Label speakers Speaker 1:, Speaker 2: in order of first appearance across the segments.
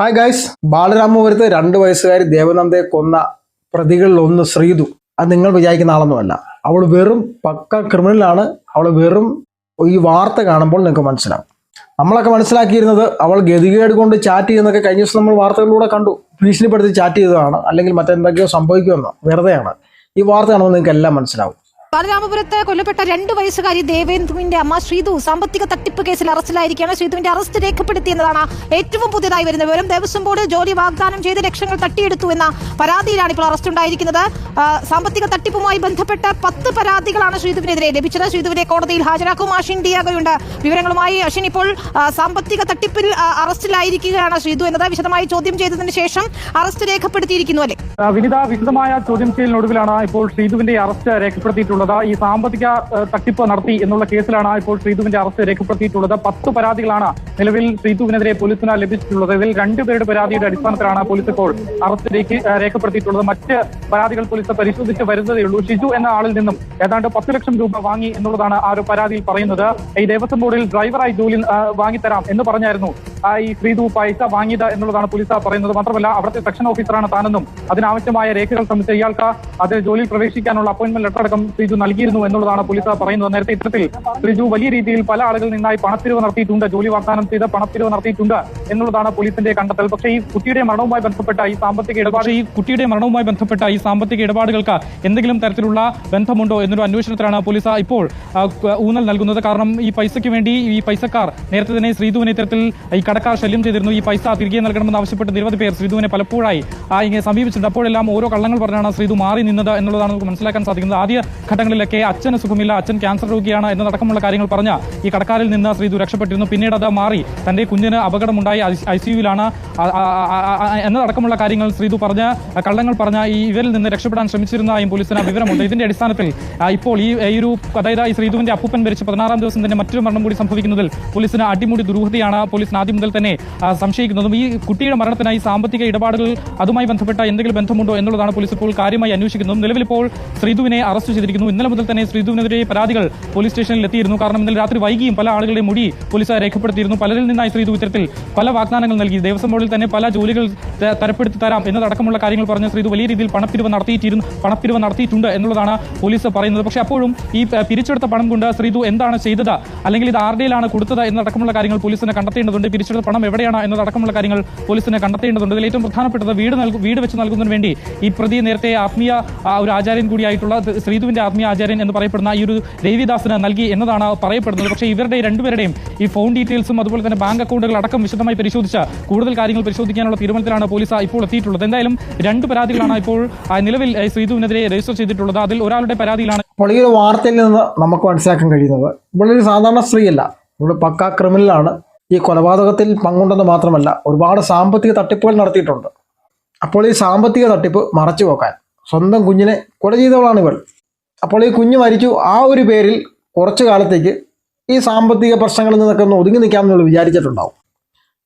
Speaker 1: Hi guys ബാലരാമപുരത്ത് രണ്ട് വയസ്സുകാരി ദേവനന്ദയെ കൊന്ന പ്രതികളിൽ ഒന്ന് ശ്രീതു. അത് നിങ്ങൾ വിചാരിക്കുന്ന ആളൊന്നുമല്ല. അവൾ വെറും പക്ക ക്രിമിനലാണ് അവൾ വെറും ഈ വാർത്ത കാണുമ്പോൾ നിങ്ങൾക്ക് മനസ്സിലാവും. നമ്മളൊക്കെ മനസ്സിലാക്കിയിരുന്നത് അവൾ ഗതികേട് കൊണ്ട് ചാറ്റ് ചെയ്യുന്നൊക്കെ കഴിഞ്ഞ ദിവസം നമ്മൾ വാർത്തകളിലൂടെ കണ്ടു. ഭീഷണിപ്പെടുത്തി ചാറ്റ് ചെയ്തതാണ്. അല്ലെങ്കിൽ മറ്റെന്തൊക്കെയോ സംഭവിക്കുമെന്നോ. വെറുതെയാണ്. ഈ വാർത്ത കാണുമ്പോൾ നിങ്ങൾക്ക് എല്ലാം മനസ്സിലാവും.
Speaker 2: ബാലരാമപുരത്ത് കൊല്ലപ്പെട്ട രണ്ട് വയസ്സുകാരി ദേവേന്ദ്രുവിന്റെ അമ്മ ശ്രീതു സാമ്പത്തിക തട്ടിപ്പ് കേസിൽ അറസ്റ്റിലായിരിക്കുകയാണ്. ശ്രീതുവിന്റെ അറസ്റ്റ് രേഖപ്പെടുത്തിയെന്നതാണ് ഏറ്റവും പുതിയതായി വരുന്ന വിവരം. ദേവസ്വം ബോർഡ് ജോലി വാഗ്ദാനം ചെയ്ത് ലക്ഷങ്ങൾ തട്ടിയെടുത്തു എന്ന പരാതിയിലാണ് ഇപ്പോൾ അറസ്റ്റ് ഉണ്ടായിരിക്കുന്നത്. സാമ്പത്തിക തട്ടിപ്പുമായി ബന്ധപ്പെട്ട പത്ത് പരാതികളാണ് ശ്രീതുവിനെതിരെ ലഭിച്ചത്. ശ്രീതുവിനെ കോടതിയിൽ ഹാജരാക്കും. അഷിൻ ഡിയാഗോയുണ്ട്. വിവരങ്ങളുമായി അഷിൻ ഇപ്പോൾ സാമ്പത്തിക തട്ടിപ്പിൽ അറസ്റ്റിലായിരിക്കുകയാണ് ശ്രീതു എന്നത്. വിശദമായി ചോദ്യം ചെയ്തതിന് ശേഷം അറസ്റ്റ് രേഖപ്പെടുത്തിയിരിക്കുന്നു അല്ലേ?
Speaker 3: വിനിത വിശദമായ ചോദ്യം ചെയ്യലിനൊടുവിലാണ് ഇപ്പോൾ ശ്രീതുവിന്റെ അറസ്റ്റ് രേഖപ്പെടുത്തിയിട്ടുള്ളത്. ഈ സാമ്പത്തിക തട്ടിപ്പ് നടത്തി എന്നുള്ള കേസിലാണ് ഇപ്പോൾ ശ്രീതുവിന്റെ അറസ്റ്റ് രേഖപ്പെടുത്തിയിട്ടുള്ളത്. പത്ത് പരാതികളാണ് നിലവിൽ ശ്രീതുവിനെതിരെ പോലീസിന് ലഭിച്ചിട്ടുള്ളത്. ഇതിൽ രണ്ടുപേരുടെ പരാതിയുടെ അടിസ്ഥാനത്തിലാണ് പോലീസ് ഇപ്പോൾ അറസ്റ്റ് രേഖ- രേഖപ്പെടുത്തിയിട്ടുള്ളത്. മറ്റ് പരാതികൾ പോലീസ് പരിശോധിച്ച് വരുന്നതേ ഉള്ളൂ. ഷിജു എന്ന ആളിൽ നിന്നും ഏതാണ്ട് പത്ത് ലക്ഷം രൂപ വാങ്ങി എന്നുള്ളതാണ് ആ ഒരു പരാതിയിൽ പറയുന്നത്. ഈ ദേവസ്വം ബോർഡിൽ ഡ്രൈവറായി ജോലി വാങ്ങിത്തരാം എന്ന് പറഞ്ഞായിരുന്നു ഈ ശ്രീധു പൈസ വാങ്ങിയത് എന്നുള്ളതാണ് പോലീസ് പറയുന്നത്. മാത്രമല്ല അവിടുത്തെ സെക്ഷൻ ഓഫീസറാണ് താനെന്നും അതിനാവശ്യമായ രേഖകൾ സംബന്ധിച്ച് ഇയാൾക്ക് അദ്ദേഹം ജോലിയിൽ പ്രവേശിക്കാനുള്ള അപ്പോയിന്റ്മെന്റ് ലെറ്റർ അടക്കം ശ്രീജു നൽകിയിരുന്നു എന്നുള്ളതാണ് പോലീസ് പറയുന്നത്. നേരത്തെ ഇത്തരത്തിൽ ശ്രീജു വലിയ രീതിയിൽ പല ആളുകളിൽ നിന്നായി പണപ്പിരിവ് നടത്തിയിട്ടുണ്ട് ജോലി വാഗ്ദാനം ചെയ്ത് പണപ്പിരിവ് നടത്തിയിട്ടുണ്ട് എന്നുള്ളതാണ് പോലീസിന്റെ കണ്ടെത്തൽ. പക്ഷേ ഈ കുട്ടിയുടെ മരണവുമായി ബന്ധപ്പെട്ട ഈ സാമ്പത്തിക ഇടപാട് ഈ കുട്ടിയുടെ മരണവുമായി ബന്ധപ്പെട്ട ഈ സാമ്പത്തിക ഇടപാടുകൾക്ക് എന്തെങ്കിലും തരത്തിലുള്ള ബന്ധമുണ്ടോ എന്നൊരു അന്വേഷണത്തിലാണ് പോലീസ് ഇപ്പോൾ ഊന്നൽ നൽകുന്നത്. കാരണം ഈ പൈസയ്ക്ക് വേണ്ടി ഈ പൈസക്കാർ നേരത്തെ തന്നെ ശ്രീധുവിനെ ഇത്തരത്തിൽ ഈ കടക്കാർ ശല്യം ചെയ്തിരുന്നു. ഈ പൈസ തിരികെ നൽകണമെന്ന് ആവശ്യപ്പെട്ട് നിരവധി പേർ ശ്രീധുവിനെ പലപ്പോഴായി ഇങ്ങനെ സമീപിച്ചിട്ടുണ്ട്. അപ്പോഴെല്ലാം ഓരോ കള്ളങ്ങൾ പറഞ്ഞാണ് ശ്രീധു മാറി നിന്നത് എന്നുള്ളതാണ് നമുക്ക് മനസ്സിലാക്കാൻ സാധിക്കുന്നത്. ആദ്യ ഘട്ടങ്ങളിലൊക്കെ അച്ഛന് സുഖമില്ല അച്ഛൻ ക്യാൻസർ രോഗിയാണ് എന്നതടക്കമുള്ള കാര്യങ്ങൾ പറഞ്ഞ ഈ കടക്കാരിൽ നിന്ന് ശ്രീധു രക്ഷപ്പെട്ടിരുന്നു. പിന്നീട് അത് മാറി തന്റെ കുഞ്ഞിന് അപകടമുണ്ടായി. ഐ സിയുവിലാണ് എന്നതടക്കമുള്ള കാര്യങ്ങൾ ശ്രീതു പറഞ്ഞ കള്ളങ്ങൾ പറഞ്ഞ ഈ ഇവരിൽ നിന്ന് രക്ഷപ്പെടാൻ ശ്രമിച്ചിരുന്നതായും പോലീസിന് വിവരമുണ്ട്. ഇതിന്റെ അടിസ്ഥാനത്തിൽ ഇപ്പോൾ ഈ ഒരു അതായത് ഈ ശ്രീതുവിന്റെ അപ്പൂപ്പൻ മരിച്ച പതിനാറാം ദിവസം തന്നെ മറ്റൊരു മരണം കൂടി സംഭവിക്കുന്നതിൽ പോലീസിന് അടിമുടി ദുരൂഹതയാണ് പോലീസിന് ആദ്യം മുതൽ തന്നെ സംശയിക്കുന്നതും. ഈ കുട്ടിയുടെ മരണത്തിനായി സാമ്പത്തിക ഇടപാടുകൾ അതുമായി ബന്ധപ്പെട്ട എന്തെങ്കിലും ബന്ധമുണ്ടോ എന്നുള്ളതാണ് പോലീസ് ഇപ്പോൾ കാര്യമായി അന്വേഷിക്കുന്നതും. നിലവിലിപ്പോൾ ശ്രീധുവിനെ അറസ്റ്റ് ചെയ്തിരിക്കുന്നു. ഇന്നലെ മുതൽ തന്നെ ശ്രീധുവിനെതിരെ പരാതികൾ പോലീസ് സ്റ്റേഷനിൽ എത്തിയിരുന്നു. കാരണം ഇന്നലെ രാത്രി വൈകിയും പല ആളുകളുടെ മുടി പോലീസ് രേഖപ്പെടുത്തിയിരുന്നു. പലരിൽ നിന്നായി ശ്രീധു ഇത്തരത്തിൽ പല വാഗ്ദാനങ്ങൾ നൽകി. ദേവസ്വം ബോർഡിൽ തന്നെ പല ജോലികൾ തരപ്പെടുത്തി തരാം എന്നതടക്കമുള്ള കാര്യങ്ങൾ പറഞ്ഞ് ശ്രീധു വലിയ രീതിയിൽ പണപ്പിരിവ് നടത്തിയിട്ടിരുന്നു. പണപ്പിരിവ് നടത്തിയിട്ടുണ്ട് എന്നുള്ളതാണ് പോലീസ് പറയുന്നത്. പക്ഷേ അപ്പോഴും ഈ പിരിച്ചെടുത്ത പണം കൊണ്ട് ശ്രീധു എന്താണ് ചെയ്തത്? അല്ലെങ്കിൽ ഇത് ആരുടെയിലാണ് കൊടുത്തത് എന്നതടക്കമുള്ള കാര്യങ്ങൾ പോലീസിനെ കണ്ടെത്തേണ്ടതുണ്ട്. പിരിച്ചെടുത്ത പണം എവിടെയാണ് എന്നതടക്കമുള്ള കാര്യങ്ങൾ പോലീസിനെ കണ്ടെത്തേണ്ടതുണ്ട്. ഇതിൽ ഏറ്റവും പ്രധാനപ്പെട്ടത് വീട് നൽകും വീട് വെച്ച് നൽകുന്നതിന് വേണ്ടി ഈ പ്രതി നേരത്തെ ആത്മീയ ഒരു ആചാര്യൻ കൂടിയായിട്ടുള്ള ശ്രീതുവിന്റെ ആത്മീയ ആചാര്യൻ എന്ന് പറയപ്പെടുന്ന ഈ ഒരു ദേവിദാസിന് നൽകി എന്നതാണ് പറയപ്പെടുന്നത്. പക്ഷേ ഇവരുടെ രണ്ടുപേരുടെയും ഈ ഫോൺ ഡീറ്റെയിൽസും അതുപോലെ തന്നെ ബാങ്ക് അക്കൗണ്ടുകൾ അടക്കം വിശദമായി പരിശോധിച്ച് കൂടുതൽ കാര്യങ്ങൾ പരിശോധിക്കാനുള്ള തീരുമാനത്തിലാണ് പോലീസ് ഇപ്പോൾ എത്തിയിട്ടുള്ളത്. എന്തായാലും രണ്ട് പരാതികളാണ് ഇപ്പോൾ നിലവിൽ ശ്രീധുവിനെതിരെ രജിസ്റ്റർ ചെയ്തിട്ടുള്ളത്. അതിൽ ഒരാളുടെ പരാതിയിലാണ്.
Speaker 1: അപ്പോൾ ഈ ഒരു വാർത്തയിൽ നിന്ന് നമുക്ക് മനസ്സിലാക്കാൻ കഴിയുന്നത് ഇവളൊരു സാധാരണ സ്ത്രീയല്ല. ഇവിടെ പക്ക ക്രിമിനലാണ്. ഈ കൊലപാതകത്തിൽ പങ്കുണ്ടെന്ന് മാത്രമല്ല ഒരുപാട് സാമ്പത്തിക തട്ടിപ്പുകൾ നടത്തിയിട്ടുണ്ട്. അപ്പോൾ ഈ സാമ്പത്തിക തട്ടിപ്പ് മറച്ചു വെക്കാൻ സ്വന്തം കുഞ്ഞിനെ കൊല ചെയ്തവളാണ് ഇവൾ. അപ്പോൾ ഈ കുഞ്ഞ് മരിച്ചു ആ ഒരു പേരിൽ കുറച്ചു കാലത്തേക്ക് ഈ സാമ്പത്തിക പ്രശ്നങ്ങളിൽ നിന്നൊക്കെ ഒന്ന് ഒതുങ്ങി നിൽക്കാമെന്നുള്ളത് വിചാരിച്ചിട്ടുണ്ടാവും.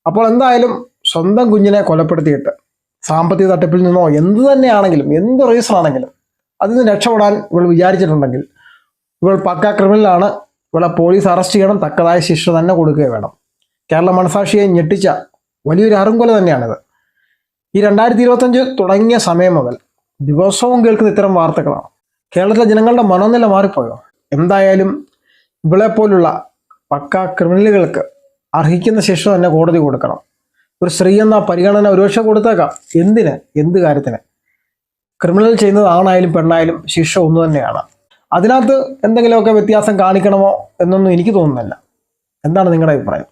Speaker 1: അപ്പോൾ എന്തായാലും സ്വന്തം കുഞ്ഞിനെ കൊലപ്പെടുത്തിയിട്ട് സാമ്പത്തിക തട്ടിപ്പിൽ നിന്നോ എന്ത് തന്നെയാണെങ്കിലും എന്ത് റീസൺ ആണെങ്കിലും അതിൽ നിന്ന് രക്ഷപ്പെടാൻ ഇവൾ വിചാരിച്ചിട്ടുണ്ടെങ്കിൽ ഇവൾ പക്ക ക്രിമിനലാണ് ഇവളെ പോലീസ് അറസ്റ്റ് ചെയ്യണം തക്കതായ ശിക്ഷ തന്നെ കൊടുക്കുക വേണം. കേരള മനസാക്ഷിയെ ഞെട്ടിച്ച വലിയൊരു അറുങ്കൊല തന്നെയാണിത്. ഈ രണ്ടായിരത്തി ഇരുപത്തഞ്ച് തുടങ്ങിയ സമയം മുതൽ ദിവസവും കേൾക്കുന്ന ഇത്തരം വാർത്തകളാണ്. കേരളത്തിലെ ജനങ്ങളുടെ മനോനില മാറിപ്പോയോ? എന്തായാലും ഇവളെപ്പോലുള്ള പക്ക ക്രിമിനലുകൾക്ക് അർഹിക്കുന്ന ശിക്ഷ തന്നെ കോടതി കൊടുക്കണം. ഒരു സ്ത്രീ എന്ന പരിഗണന ഒരുപക്ഷെ കൊടുത്തേക്കാം. എന്തിന്? എന്ത് കാര്യത്തിന്? ക്രിമിനൽ ചെയ്യുന്നത് ആണായാലും പെണ്ണായാലും ശിക്ഷ ഒന്നു തന്നെയാണ്. അതിനകത്ത് എന്തെങ്കിലുമൊക്കെ വ്യത്യാസം കാണിക്കണമോ എന്നൊന്നും എനിക്ക് തോന്നുന്നില്ല. എന്താണ് നിങ്ങളുടെ അഭിപ്രായം?